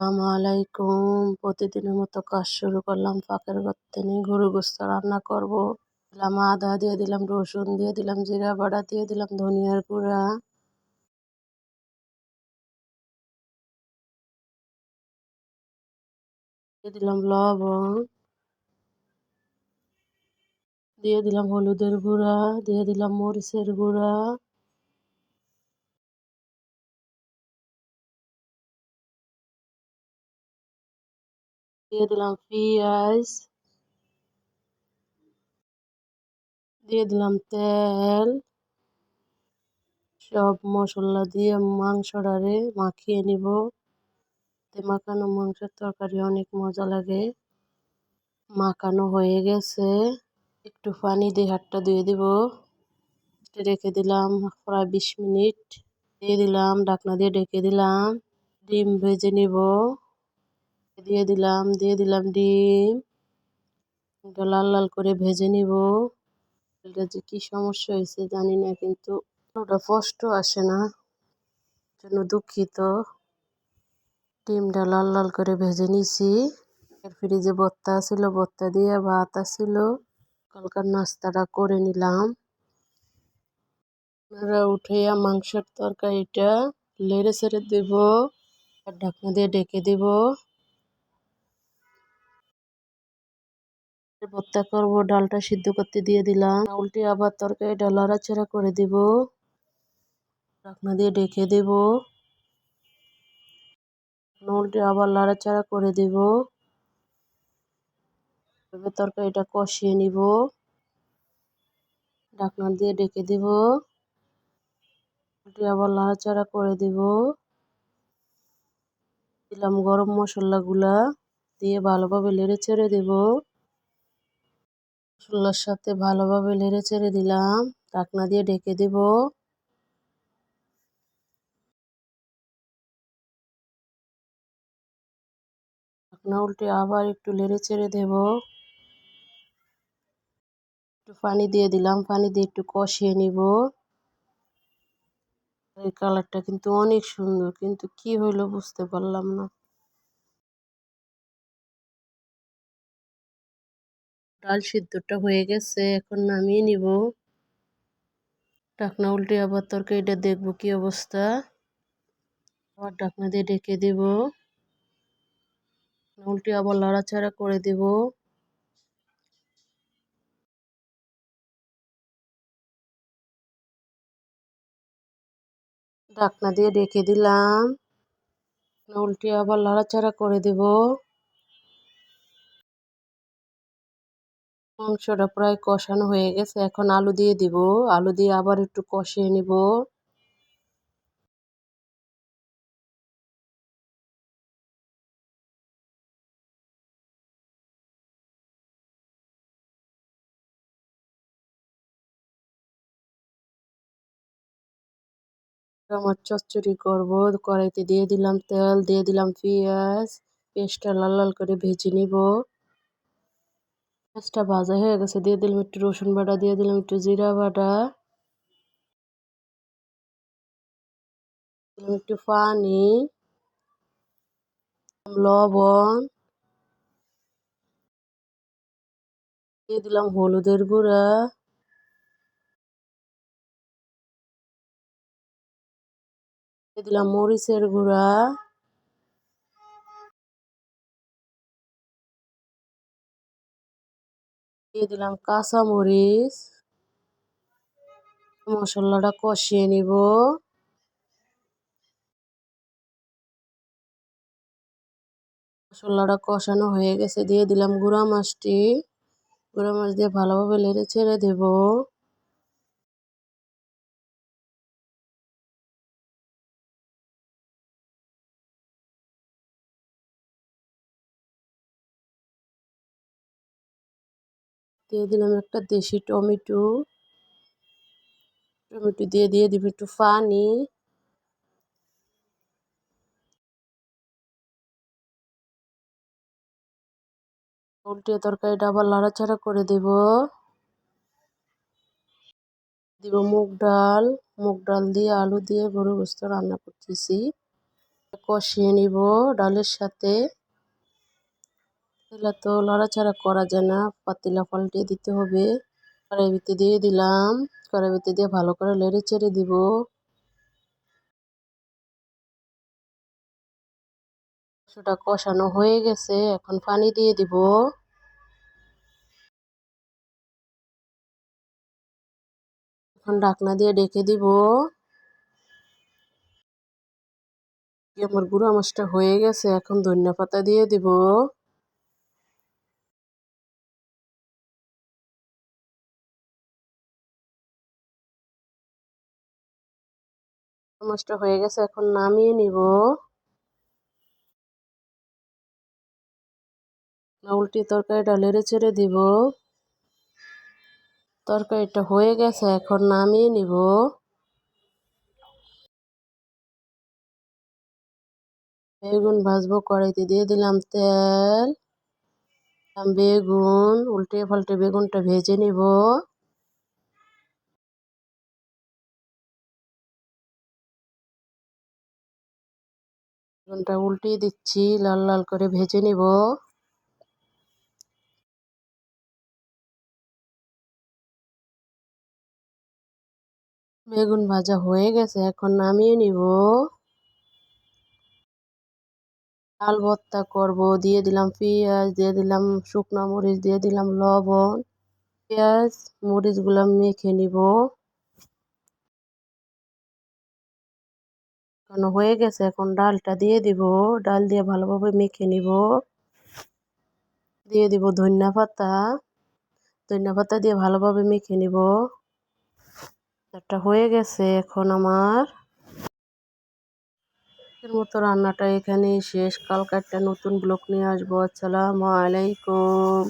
আলাইকুম প্রতিদিনের মতো কাজ শুরু করলাম ফাঁকের করতে নিয়ে গরু গোস্ত রান্না করব। দিলাম আদা দিয়ে দিলাম, রসুন দিয়ে দিলাম, জিরা বাটা দিয়ে দিলাম, ধনিয়ার গুঁড়া। দিয়ে দিলাম লবণ। দিয়ে দিলাম হলুদের গুঁড়া, দিয়ে দিলাম মরিচের গুঁড়া। দিয়ে দিলাম পেঁয়াজ দিয়ে দিলাম তেল সব মশলা দিয়ে মাংসটারে মাখিয়ে নিব মাখানো মাংসের তরকারি অনেক মজা লাগে মাখানো হয়ে গেছে একটু পানি দিয়ে হাতটা ধুয়ে দিব রেখে দিলাম প্রায় বিশ মিনিট দিয়ে দিলাম ঢাকনা দিয়ে ঢেকে দিলাম ডিম ভেজে নিব দিয়ে দিলাম দিয়ে দিলাম ডিম। এটা লাল লাল করে ভেজে নিব। এটা যে কী সমস্যা হয়েছে জানি না, কিন্তু ওটা স্পষ্ট আসে না। জন্য দুঃখিত। ডিমটা লাল লাল করে ভেজে নিছি। এর ফ্রিজে বত্তা ছিল, বত্তা দিয়ে ভাত আসছিল কালকার নাস্তাটা করে নিলাম। আপনারা উঠাইয়া মাংসের তরকারিটা লেড়ে ছেড়ে দেব, আর ঢাকনা দিয়ে ডেকে দেব। ভর্তা করব, ডালটা সিদ্ধ করতে দিয়ে দিলাম। উল্টে আবার তরকারিটা লড়াচড়া করে দেব। ঢাকনা দিয়ে ডেকে দেব। উল্টে আবার লাড়াচাড়া করে দেব। তরকারিটা কষিয়ে নিব। ঢাকনা দিয়ে ডেকে দেব। উল্টে আবার লাড়াচাড়া করে দেব। দিলাম গরম মশলাগুলা দিয়ে ভালোভাবে লেড়ে ছেড়ে দেব। মশলার সাথে ভালোভাবে লেড়ে ছেড়ে দিলাম। ঢাকনা দিয়ে ঢেকে দেব। ঢাকনা উল্টে আবার একটু লেড়ে ছেড়ে দেব। একটু পানি দিয়ে দিলাম। পানি দিয়ে একটু কষিয়ে নিব। এই কালারটা কিন্তু অনেক সুন্দর। কিন্তু কি হইল বুঝতে পারলাম না। ডাল সিদ্ধটা হয়ে গেছে, এখন নামিয়ে নিব। ডাকনা উল্টে আবার তরকারিটা দেখব কি অবস্থা। আবার ডাকনা দিয়ে ডেকে দেব। উল্টে আবার লাড়াচাড়া করে দেব। ডাকনা দিয়ে ডেকে দিলাম। উল্টে আবার লাড়াচাড়া করে দেব। মাংসটা প্রায় কষানো হয়ে গেছে। এখন আলু দিয়ে দিব। আলু দিয়ে আবার একটু কষিয়ে নিব। আমার চচ্চড়ি করব। কড়াইতে দিয়ে দিলাম তেল, দিয়ে দিলাম পেঁয়াজ। পেঁয়াজটা লাল লাল করে ভেজে নিব। পেঁয়াজটা ভাজা হয়ে গেছে, দিয়ে দিলাম একটু রসুন বাটা, দিয়ে দিলাম একটু জিরা বাটা। দিলাম একটু পানি, লবণ। দিয়ে দিলাম হলুদের গুঁড়া। দিয়ে দিলাম মরিচের গুঁড়া। দিয়ে দিলাম কাঁচা মরিচ মশলাটা কষিয়ে নিব। মশলাটা কষানো হয়ে গেছে, দিয়ে দিলাম গুঁড়া মাছটি। গুঁড়া মাছ দিয়ে ভালোভাবে লেড়ে ছেড়ে দেব। দিয়ে দিলাম একটা দেশি টমেটো। টমেটো দিয়ে দিয়ে দিব একটু পানি উল্টে তরকারিটা আবার লাড়াচাড়া করে দেব। দিব মুগ ডাল। মুগ ডাল দিয়ে আলু দিয়ে গরু গোস্ত রান্না করতেছি। কষিয়ে নিব ডালের সাথে। এগুলো তো লড়াচাড়া করা যায় না। পাতিলা পাল্টে দিতে হবে। কড়াই ভিতরে দিয়ে দিলাম। কড়াই ভিতরে দিয়ে ভালো করে লেড়ে চেড়ে দিব। মাংসটা কষানো হয়ে গেছে। এখন পানি দিয়ে দিব। এখন ঢাকনা দিয়ে ডেকে দিব। আমার গুঁড়া মাছটা হয়ে গেছে। এখন ধনিয়া পাতা দিয়ে দিব। মাছটা হয়ে গেছে, এখন নামিয়ে নিব। উল্টি তরকারিটা লেড়ে চেড়ে দিব। তরকারিটা হয়ে গেছে, এখন নামিয়ে নিব। বেগুন ভাজবো, কড়াইতে দিয়ে দিলাম তেল। বেগুন, উল্টে পাল্টে বেগুনটা ভেজে নিব। বেগুনটা উল্টিয়ে দিচ্ছি, লাল লাল করে ভেজে নিব। বেগুন ভাজা হয়ে গেছে, এখন নামিয়ে নিব। ডাল ভর্তা করব, দিয়ে দিলাম পেঁয়াজ, দিয়ে দিলাম শুকনো মরিচ, দিয়ে দিলাম লবণ। পেঁয়াজ, মরিচগুলো মেখে নিব। হয়ে গেছে, এখন ডালটা দিয়ে দিব। ডাল দিয়ে ভালোভাবে মেখে নিব। দিয়ে দিব ধনিয়া পাতা। ধনিয়া পাতা দিয়ে ভালোভাবে মেখে নিব। একটা হয়ে গেছে এখন আমার। মতো রান্নাটা এখানেই শেষ। কালকে একটা নতুন ব্লগ নিয়ে আসব। আসসালামু আলাইকুম।